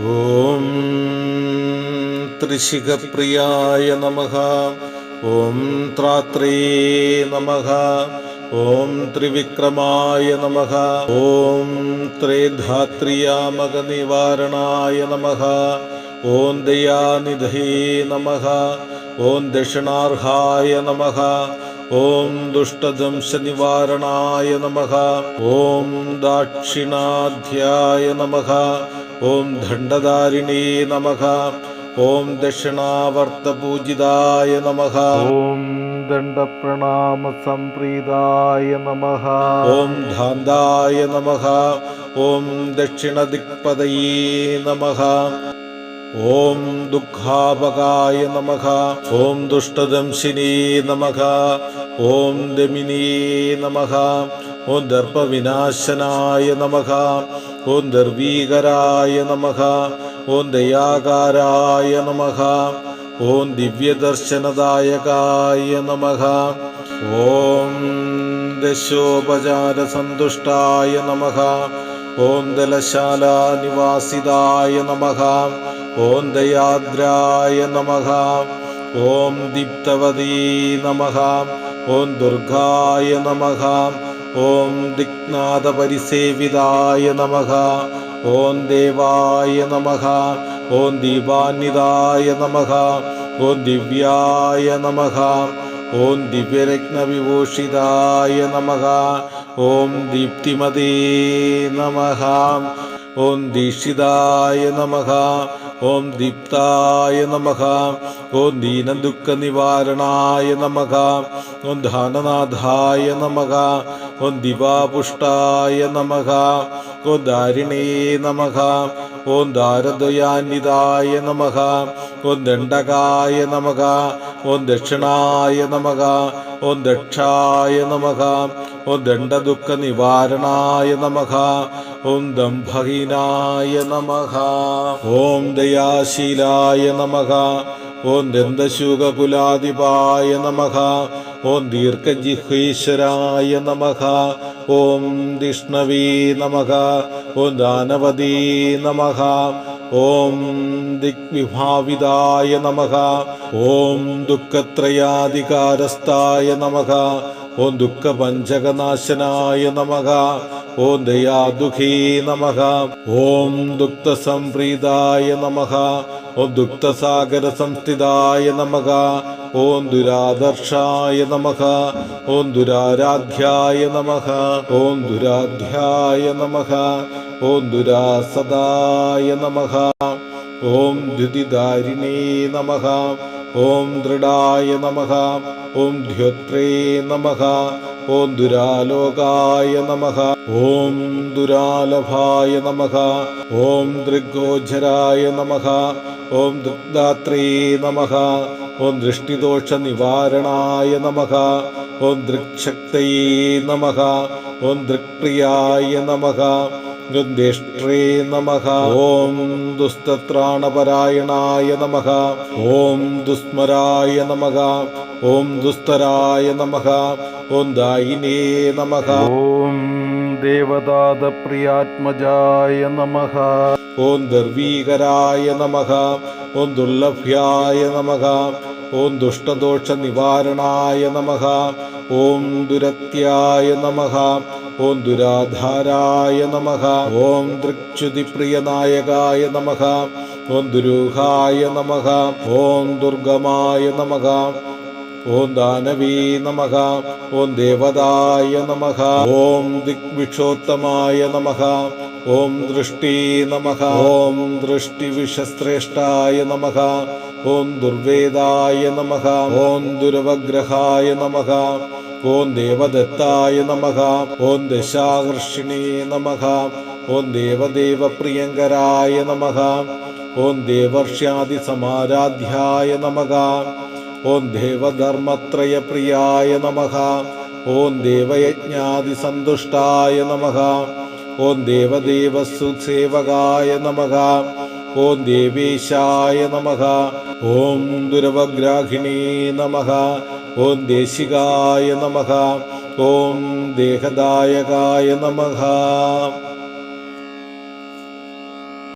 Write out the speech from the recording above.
ഓം ത്രിശിഖപ്രിയായ നമ. ഓം ത്രാത്രേ നമ. ഓം ത്രിവിക്രമായ നമ. ഓം ത്രേധാത്രിയാമകനിവാരണായ നമ. ഓം ദയാനിധേ നമ. ഓം ദക്ഷിണാർഹായ നമ. ഓം ദുഷ്ടദംശനിവാരണായ നമ. ഓം ദാക്ഷിണാധ്യായ നമ. ഓം ദണ്ഡധാരിണേ നമ. ഓം ദക്ഷിണാവർത്തപൂജിതായ നമ. ഓം ദണ്ഡപ്രണാമ സംപ്രീതായ നമ. ഓം ധാന്തായ നമ. ഓം ദക്ഷിണദിക്പതയേ നമ. ഓം ദുഃഖാപകായ നമ. ഓം ദുഷ്ടദംശിനേ നമ. ഓം ദമിനേ നമ. ഓം ദർപ്പവിനാശനായ നമ. ഓം ദർവീകരായ നമ. ഓം ദയാകാരായ നമ. ഓം ദിവ്യദർശനദായകായ നമ. ഓം ദശോപചാരസന്തുഷ്ടായ നമ. ഓം ദലശാലാനിവാസിതായ നമ. ഓം ദയാദ്രായ നമ. ഓം ദീപ്തവതീ നമ. ഓം ദുർഗായ നമ. ഓം ദിഗ്നാഥപരിസേവിതായ നമ. ഓം ദേവായ നമ. ഓം ദീപാന്വിതായ നമ. ഓം ദിവ്യായ നമ. ഓം ദിവ്യരത്നവിഭൂഷിതായ നമ. ഓം ദീപ്തിമതേ നമ. ഓം ദീക്ഷിതായ നമ. ഓം ദീപ്തായ നമ. ഓം ദീനദുഃഖനിവാരണായ നമ. ഓം ധാനനാഥായ നമ. ഓം ദിവാപുഷ്ടായ നമ. ഓം ദാരിണേ നമ. ഓം ദാരദ്വയാന്വിതായ നമ. ഓം ദണ്ഡകായ നമ. ഓം ദക്ഷിണായ നമ. ഓം ദക്ഷായ നമ. ഓം ദണ്ഡദുഃഖ നിവാരണായ നമ. ഓം ദംഭഹീനായ നമ. ഓം ദയാശീലായ നമ. ഓം ദന്തശൂകുലാധിപായ നമ. ഓം ദീർഘജിഹ്വീശ്വരായ നമ. ഓം ദിഷ്ണവീ നമ. ഓം ദാനവതീ നമ. ഓം ദിഗ്വിഭാവിതായ നമ. ഓം ദുഃഖത്രയാധികാരസ്ഥായ നമ. ഓം ദുഃഖപഞ്ചകനാശനായ നമക ഓം ദയാദുഃഖീ നമക ഓം ദുഃഖസംപ്രീതായ നമക ഓം ദുഃഖസാഗരസംസ്ഥിതായ നമക ഓം ദുരാദർശായ നമക ഓം ദുരാരാധ്യായ നമക ഓം ദുരാധ്യായ നമക ഓം ദുരാസദായ നമക ഓം ദ്യുതിദാരിണേ നമക ഓം ദൃഢായ നമ. ഓം ധ്യോത്രേ നമ. ഓം ദുരാലോകായ നമ. ഓം ദുരാലഭായ നമ. ഓം ദൃഗോചരായ നമ. ഓം ദൃഗ്ദാത്രേ നമ. ഓം ദൃഷ്ടിദോഷ നിവാരണായ നമ. ഓം ദൃക്ശക്തയേ നമ. ഓം ദൃക്പ്രിയായ നമ. ഓം ദേഷ്ട്രേ നമ. ഓം ദുസ്തത്രാണപരായണായ നമ. ഓം ദുസ്മരായ നമ. ഓം ദുസ്തരായ നമ ഓം ദായിനേ നമ ഓം ദേവദാതപ്രിയാത്മജായ നമ ഓം ദർവീകരായ നമ ഓം ദുർലഭ്യായ നമ ഓം ദുഷ്ടദോഷ നിവാരണായ നമ ഓം ദുരത്യായ നമ ഓം ദുരാധാരായ നമ ഓം ദൃക്ച്യുതിപ്രിയനായകായ നമ ഓം ദുരൂഹായ നമ ഓം ദുർഗമായ നമ ഓം ദാനവീ നമ ഓം ദേവതായ നമ ഓം ദിഗ്വിക്ഷോത്തമായ നമ ഓം ദൃഷ്ടി നമ ഓം ദൃഷ്ടിവിഷശ്രേഷ്ഠായ നമ ഓം ദുർവേദായ നമ ഓം ദുരവഗ്രഹായ നമ ഓം ദേവദത്തായ നമ ഓം ദശാകർഷിണേ നമ ഓം ദേവദേവ പ്രിയങ്കരായ നമ ഓം ദേവർഷ്യാദിസമാരാധ്യായ നമ ഓം ദേവധർമ്മത്രയപ്രിയായ നമഃ. ഓം ദേവയജ്ഞാതിസന്തുഷ്ടായ നമഃ. ഓം ദേവദേവസുസേവകായ നമഃ. ഓം ദേവേശായ നമഃ. ഓം ദുരവഗ്രാഹിണീ നമഃ. ഓം ദേശികായ നമഃ. ഓം ദേഹദായകായ നമ.